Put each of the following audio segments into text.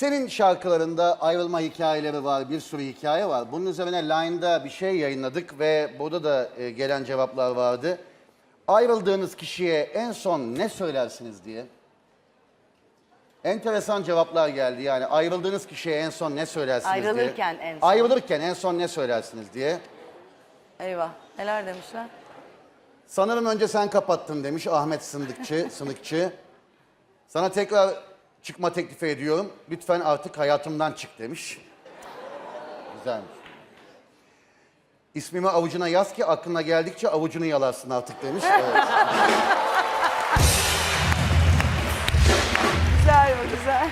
Senin şarkılarında ayrılma hikayeleri var, bir sürü hikaye var. Bunun üzerine Line'da bir şey yayınladık ve burada da e, gelen cevaplar vardı. Ayrıldığınız kişiye en son ne söylersiniz diye. Enteresan cevaplar geldi yani ayrıldığınız kişiye en son ne söylersiniz diye. Ayrılırken en son. Ayrılırken en son ne söylersiniz diye. Eyvah. Neler demişler? Sanırım önce sen kapattın demiş Ahmet Sındıkçı, Sınıkçı. Sana tekrar çıkma teklifi ediyorum. Lütfen artık hayatımdan çık demiş. Güzelmiş. İsmimi avucuna yaz ki aklına geldikçe avucunu yalarsın artık demiş. Evet. Güzel bu güzel.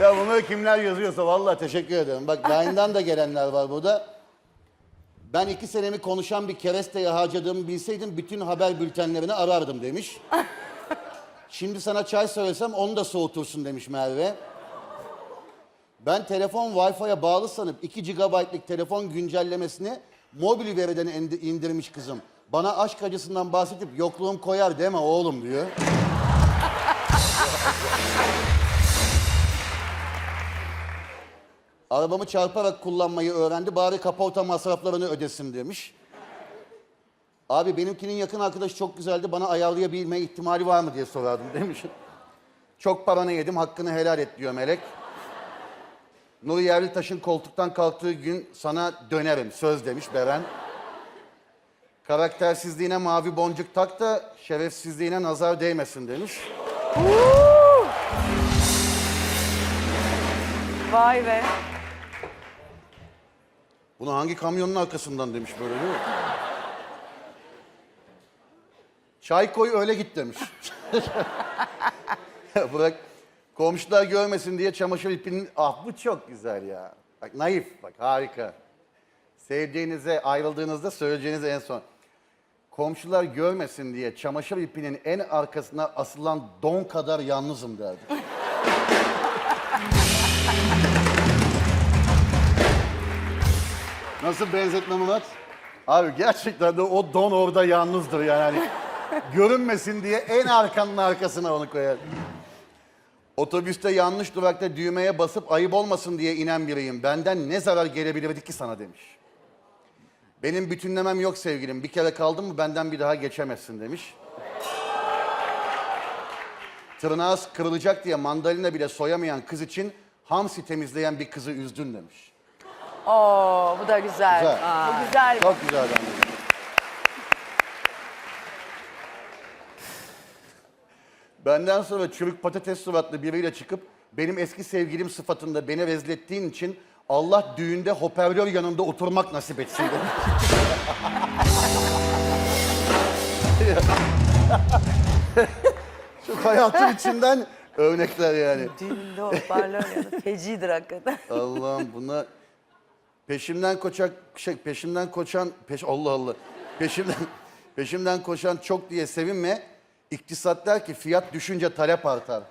ya bunları kimler yazıyorsa vallahi teşekkür ederim. Bak Line'dan da gelenler var burada. Ben iki senemi konuşan bir keresteye harcadığımı bilseydim bütün haber bültenlerini arardım demiş. Şimdi sana çay söylesem onu da soğutursun demiş Merve. Ben telefon Wi-Fi'ye bağlı sanıp 2 GB'lık telefon güncellemesini mobil veriden indi- indirmiş kızım. Bana aşk acısından bahsedip yokluğum koyar deme oğlum diyor. Arabamı çarparak kullanmayı öğrendi. Bari kaporta masraflarını ödesin demiş. Abi benimkinin yakın arkadaşı çok güzeldi. Bana ayarlayabilme ihtimali var mı diye sorardım demiş. Çok paranı yedim hakkını helal et diyor Melek. Nuri Yerlitaş'ın koltuktan kalktığı gün sana dönerim söz demiş Beren. Karaktersizliğine mavi boncuk tak da şerefsizliğine nazar değmesin demiş. Vay be. Bunu hangi kamyonun arkasından demiş böyle değil mi? Çay koy öyle git demiş. Bırak komşular görmesin diye çamaşır ipinin... Ah bu çok güzel ya. Bak naif bak harika. Sevdiğinize ayrıldığınızda söyleyeceğiniz en son. Komşular görmesin diye çamaşır ipinin en arkasına asılan don kadar yalnızım derdi. Nasıl benzetme Murat? Abi gerçekten de o don orada yalnızdır yani. Görünmesin diye en arkanın arkasına onu koyar. Otobüste yanlış durakta düğmeye basıp ayıp olmasın diye inen biriyim. Benden ne zarar gelebilirdi ki sana demiş. Benim bütünlemem yok sevgilim. Bir kere kaldın mı benden bir daha geçemezsin demiş. Tırnağı kırılacak diye mandalina bile soyamayan kız için hamsi temizleyen bir kızı üzdün demiş. Oo bu da güzel. Güzel. Bu güzel. Çok güzel adam. Benden sonra çürük patates suratlı biriyle çıkıp benim eski sevgilim sıfatında beni rezil ettiğin için Allah düğünde hoparlör yanında oturmak nasip etsin. Şu hayatın içinden örnekler yani. Düğünde hoparlör ya da fecidir hakikaten. Allah'ım buna peşimden koçak şey peşimden koşan peş Allah Allah. Peşimden peşimden koşan çok diye sevinme. İktisat der ki fiyat düşünce talep artar.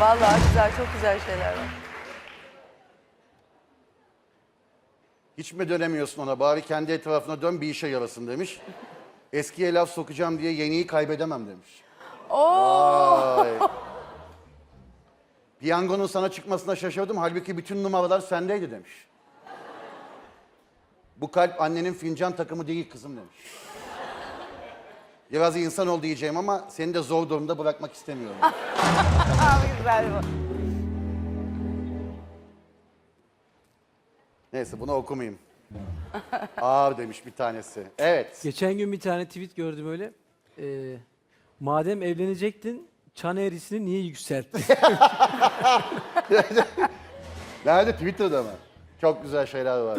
Vallahi güzel, çok güzel şeyler var. Hiç mi dönemiyorsun ona? Bari kendi etrafına dön bir işe yarasın demiş. Eskiye laf sokacağım diye yeniyi kaybedemem demiş. Oo. Vay. Piyangonun sana çıkmasına şaşırdım. Halbuki bütün numaralar sendeydi demiş. Bu kalp annenin fincan takımı değil kızım demiş. Biraz insan ol diyeceğim ama seni de zor durumda bırakmak istemiyorum. Abi güzel bu. Neyse bunu okumayayım. Ağır demiş bir tanesi. Evet. Geçen gün bir tane tweet gördüm öyle. Ee, madem evlenecektin, çan eğrisini niye yükselttin? Nerede? Twitter'da mı? Çok güzel şeyler var.